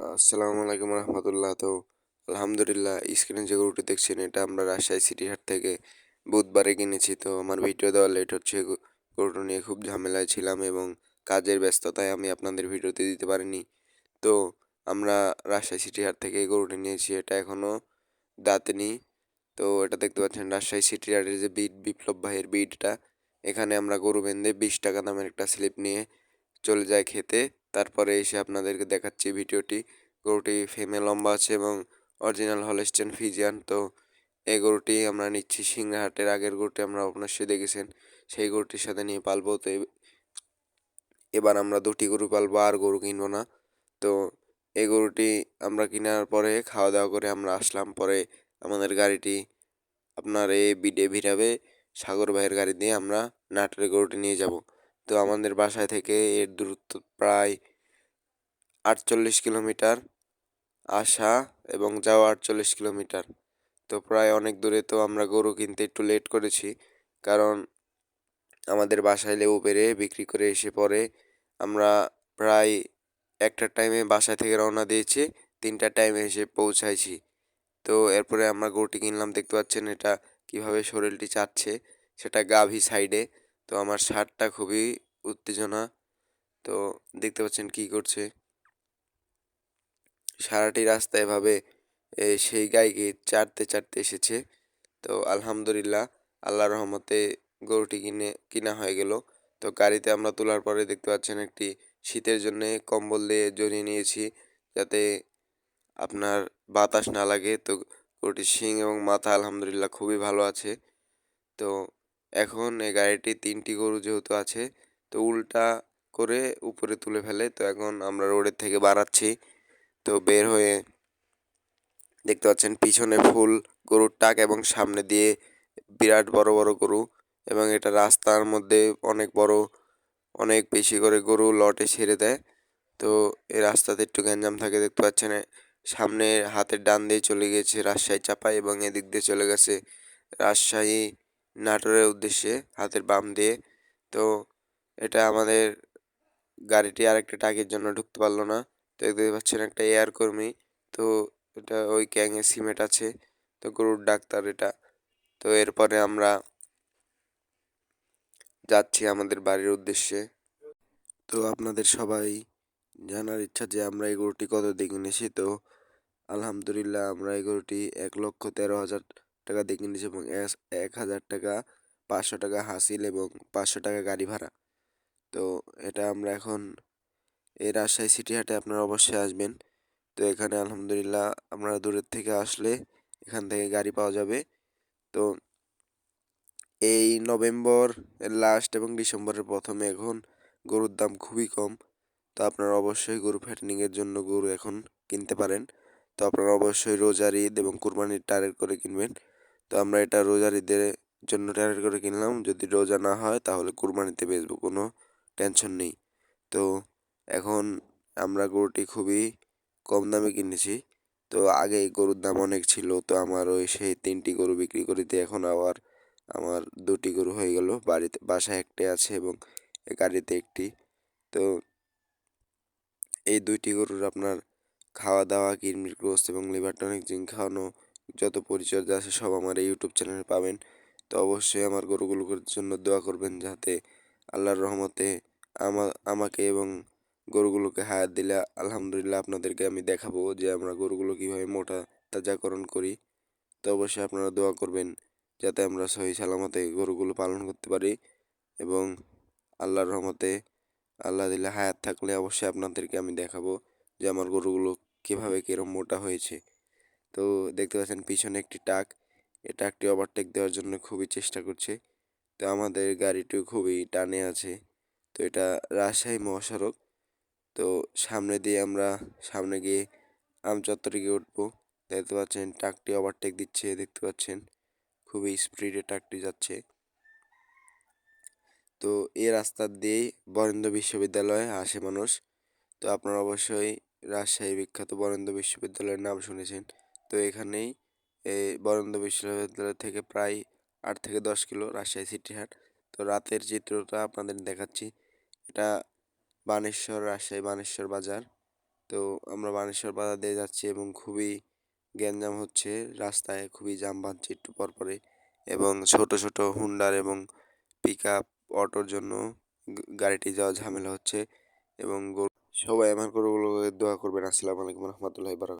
আসসালামু আলাইকুম রহমতুল্লাহ। তো আলহামদুলিল্লাহ স্ক্রিনে যে গরুটি দেখছেন, এটা আমরা রাজশাহী সিটি হাট থেকে বুধবারে কিনেছি। তো আমার ভিডিও দেওয়া লেট হচ্ছে গরুটা নিয়ে খুব ঝামেলায় ছিলাম এবং কাজের ব্যস্ততায় আমি আপনাদের ভিডিওতে দিতে পারিনি। তো আমরা রাজশাহী সিটি হাট থেকে গরুটি নিয়েছি, এটা এখনও দাঁতেনি। তো এটা দেখতে পাচ্ছেন, রাজশাহী সিটি হাটের যে বিট বিপ্লব ভাইয়ের বিটটা এখানে আমরা গরু বেঁধে বিশ টাকা দামের একটা স্লিপ নিয়ে চলে যায় খেতে। তারপরে এসে আপনাদেরকে দেখাচ্ছি ভিডিওটি। গরুটি ফেমে লম্বা আছে এবং অরিজিনাল হলস্টেন ফিজিয়ান তো এই গরুটি আমরা নিচ্ছি সিংহাটের আগের গরুটি আমরা অবশ্যই দেখেছেন। সেই গরুটির সাথে নিয়ে পালবো। তো এ- এবার আমরা দুটি গরু পালবো, আর গরু কিনবো না। তো এই গরুটি আমরা কেনার পরে খাওয়া দাওয়া করে আমরা আসলাম। পরে আমাদের গাড়িটি আপনার এই বিডে ভিড়াবে সাগর ভাইয়ের গাড়ি দিয়ে আমরা নাটোরে গরুটি নিয়ে যাব। তো আমাদের বাসায় থেকে এর দূরত্ব প্রায় আটচল্লিশ কিলোমিটার আসা এবং যাওয়া আটচল্লিশ কিলোমিটার। তো প্রায় অনেক দূরে তো আমরা গরু কিনতে একটু লেট করেছি, কারণ আমাদের বাসায় লেবু পেরে বিক্রি করে এসে পরে আমরা প্রায় একটার টাইমে বাসায় থেকে রওনা দিয়েছি তিনটার টাইমে এসে পৌঁছাইছি। তো এরপরে আমরা গরুটি কিনলাম, দেখতে পাচ্ছেন এটা কীভাবে শরীরটি চাচ্ছে, সেটা গাভী সাইডে তো আমার শার্টটা খুবই উত্তেজনা। তো দেখতে পাচ্ছেন কি করছে। সারাটি রাস্তা এভাবে সেই গাইকে চারতে চারতে এসেছে। তো আলহামদুলিল্লাহ, আল্লাহর রহমতে গরুটি কিনে, কিনা হয়ে গেল। তো গাড়িতে আমরা তোলার পরে দেখতে পাচ্ছেন একটি শীতের জন্য কম্বল দিয়ে জড়িয়ে নিয়েছি যাতে আপনার বাতাস না লাগে। তো গরুটির শিং এবং মাথা আলহামদুলিল্লাহ খুবই ভালো আছে। তো এখন এই গাড়িটি তিনটি গরু যেহেতু আছে, তো উল্টা করে উপরে তুলে ফেলে, তো এখন আমরা রোডের থেকে বাড়াচ্ছি। তো বের হয়ে দেখতে পাচ্ছেন পিছনে ফুল গরুর টাক এবং সামনে দিয়ে বিরাট বড় বড় গরু এবং এটা রাস্তার মধ্যে অনেক বড়, অনেক বেশি করে গরু লটে ছেড়ে দেয়। তো এই রাস্তাতে একটু গ্যাঞ্জাম থাকে, দেখতে পাচ্ছেন সামনে হাতের ডান দিয়ে চলে গেছে রাজশাহী চাপাই এবং এদিক দিয়ে চলে গেছে রাজশাহী নাটোরের উদ্দেশ্যে হাতের বাম দিয়ে। তো এটা আমাদের গাড়িটি আরেকটা টাকের জন্য ঢুকতে পারল না। তো দেখতে পাচ্ছেন একটা এয়ার কর্মী। তো এটা ওই ক্যাঙে সিমেন্ট আছে। তো গরুর ডাক্তার এটা। তো এরপরে আমরা যাচ্ছি আমাদের বাড়ির উদ্দেশ্যে। তো আপনাদের সবাই জানার ইচ্ছা যে আমরা এই গরুটি কত দিয়ে কিনেছি? তো আলহামদুলিল্লাহ আমরা এই গরুটি এক লক্ষ তেরো হাজার টাকা দিয়ে কিনেছি এবং এক হাজার টাকা, পাঁচশো টাকা হাসিল এবং পাঁচশো টাকা গাড়ি ভাড়া। তো এটা আমরা এখন এই রাজশাহী সিটি হাটে আপনারা অবশ্যই আসবেন। তো এখানে আলহামদুলিল্লাহ আপনারা দূরের থেকে আসলে এখান থেকে গাড়ি পাওয়া যাবে। তো এই নভেম্বর লাস্ট এবং ডিসেম্বরের প্রথমে এখন গরুর দাম খুবই কম। তো আপনারা অবশ্যই গরু ফ্যাটেনিংয়ের জন্য গরু এখন কিনতে পারেন। তো আপনারা অবশ্যই রোজার ঈদ এবং কুরবানির টার্গেট করে কিনবেন। তো আমরা এটা রোজার ঈদের জন্য টার্গেট করে কিনলাম। যদি রোজা না হয়, তাহলে কুরবানিতে বেচবো, কোনো টেনশন নেই। তো এখন আমরা গরুটি খুবই কম দামে কিনেছি। তো আগে গরুর দাম অনেক ছিল, তো আমার ওই সেই তিনটি গরু বিক্রি করিতে এখন আবার আমার দুটি গরু হয়ে গেল। বাড়িতে, বাসায় একটি আছে এবং গাড়িতে একটি। তো এই দুইটি গরুর আপনার খাওয়া দাওয়া কিডনির গ্রোথ এবং লিভার টনিক জিঙ্ক খাওয়ানো যত পরিচর্যা আছে সব আমার এই ইউটিউব চ্যানেলে পাবেন। তো অবশ্যই আমার গরুগুলোর জন্য দোয়া করবেন যাতে আল্লাহর রহমতে আমা, আমাকে এবং গরুগুলোকে হায়াত দিলে আলহামদুলিল্লাহ আপনাদেরকে আমি দেখাবো যে আমরা গরুগুলো কীভাবে মোটা তাজাকরণ করি। তো অবশ্যই আপনারা দোয়া করবেন যাতে আমরা সহি সালামতে গরুগুলো পালন করতে পারি এবং আল্লাহর রহমতে আল্লাহ দিলে হায়াত থাকলে অবশ্যই আপনাদেরকে আমি দেখাবো যে আমার গরুগুলো কীভাবে কীরকম মোটা হয়েছে। তো দেখতে পাচ্ছেন পিছনে একটি টাক এই টাকটি ওভারটেক দেওয়ার জন্য খুবই চেষ্টা করছে। তো আমাদের গাড়িটিও খুবই টানে আছে। তো এটা রাজশাহী মহাসড়ক। তো সামনে দিয়ে আমরা সামনে গিয়ে আমচত্বরে গিয়ে উঠবো। দেখতে পাচ্ছেন ট্রাকটি ওভারটেক দিচ্ছে, দেখতে পাচ্ছেন খুবই স্পিডে ট্রাকটি যাচ্ছে। তো এই রাস্তা দিয়েই বরেন্দ্র বিশ্ববিদ্যালয়ে আসে মানুষ। তো আপনারা অবশ্যই রাজশাহী বিখ্যাত বরেন্দ্র বিশ্ববিদ্যালয়ের নাম শুনেছেন। তো এখানেই এই বরেন্দ্র বিশ্ববিদ্যালয় থেকে প্রায় আট থেকে দশ কিলো রাজশাহী সিটি হাট। তো রাতের চিত্রটা আপনাদের দেখাচ্ছি। এটা বানেশ্বর, রাজশাহী বানেশ্বর বাজার। তো আমরা বানেশ্বর বাজার দিয়ে যাচ্ছি এবং খুবই গ্যাঞ্জাম হচ্ছে রাস্তায়, খুবই জাম বাঁধছে একটু পরপরে এবং ছোট ছোট হুন্ডার এবং পিক আপ অটোর জন্য গাড়িটি যাওয়া ঝামেলা হচ্ছে এবং সবাই আমার গরুগুলোকে দোয়া করবেন। আসসালামু আলাইকুম রহমতুল্লাহ বারাকাতুহু।